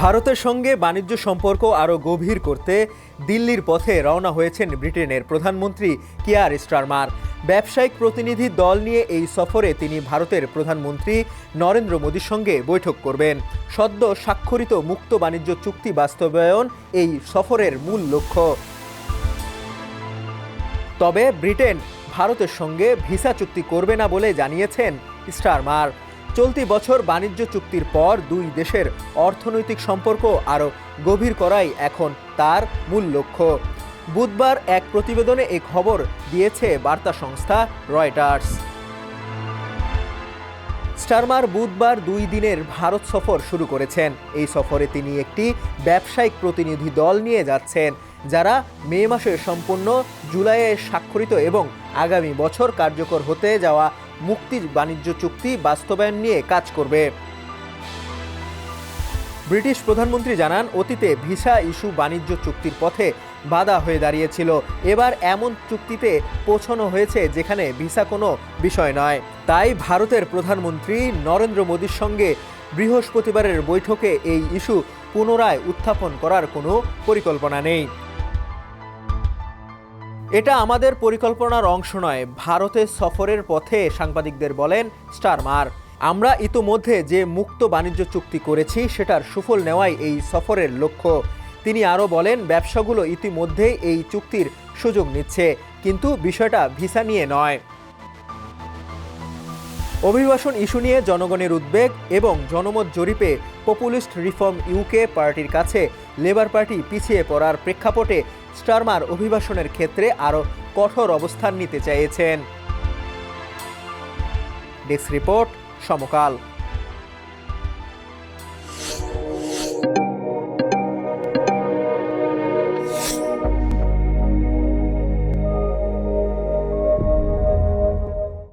ভারতের সঙ্গে বাণিজ্য সম্পর্ক আরও গভীর করতে দিল্লির পথে রওনা হয়েছেন ব্রিটেনের প্রধানমন্ত্রী কিয়ার স্টারমার। ব্যবসায়িক প্রতিনিধি দল নিয়ে এই সফরে তিনি ভারতের প্রধানমন্ত্রী নরেন্দ্র মোদীর সঙ্গে বৈঠক করবেন। সদ্য স্বাক্ষরিত মুক্ত বাণিজ্য চুক্তি বাস্তবায়ন এই সফরের মূল লক্ষ্য। তবে ব্রিটেন ভারতের সঙ্গে ভিসা চুক্তি করবে না বলে জানিয়েছেন স্টারমার। চলতি বছর বাণিজ্য চুক্তির পর দুই দেশের অর্থনৈতিক সম্পর্ক আরও গভীর করাই এখন তার মূল লক্ষ্য। বুধবার এক প্রতিবেদনে এই খবর দিয়েছে বার্তা সংস্থা রয়টার্স। স্টারমার বুধবার দুই দিনের ভারত সফর শুরু করেছেন। এই সফরে তিনি একটি ব্যবসায়িক প্রতিনিধি দল নিয়ে যাচ্ছেন, যারা মে মাসে সম্পূর্ণ জুলাইয়ে স্বাক্ষরিত এবং আগামী বছর কার্যকর হতে যাওয়া মুক্তি বাণিজ্য চুক্তি বাস্তবায়ন নিয়ে কাজ করবে। ব্রিটিশ প্রধানমন্ত্রী জানান, অতীতে ভিসা ইস্যু বাণিজ্য চুক্তির পথে বাধা হয়ে দাঁড়িয়েছিল। এবার এমন চুক্তিতে পৌঁছানো হয়েছে যেখানে ভিসা কোনো বিষয় নয়। তাই ভারতের প্রধানমন্ত্রী নরেন্দ্র মোদীর সঙ্গে বৃহস্পতিবারের বৈঠকে এই ইস্যু পুনরায় উত্থাপন করার কোনো পরিকল্পনা নেই। এটা আমাদের পরিকল্পনার অংশ নয়। ভারতের সফরের পথে সাংবাদিকদের বলেন স্টারমার আমরা ইতোমধ্যে যে মুক্ত বাণিজ্য চুক্তি করেছি, সেটার সুফল নেওয়াই এই সফরের লক্ষ্য। তিনি আরও বলেন, ব্যবসাগুলো ইতিমধ্যেই এই চুক্তির সুযোগ নিচ্ছে, কিন্তু বিষয়টা ভিসা নিয়ে নয়। অভিবাসন ইস্যু নিয়ে জনগণের উদ্বেগ এবং জনমত জরিপে পপুলিস্ট রিফর্ম ইউকে পার্টির কাছে লেবার পার্টি পিছিয়ে পড়ার প্রেক্ষাপটে স্টারমার অভিবাসনের ক্ষেত্রে আরও কঠোর অবস্থান নিতে চেয়েছেন। Desk report Samakal.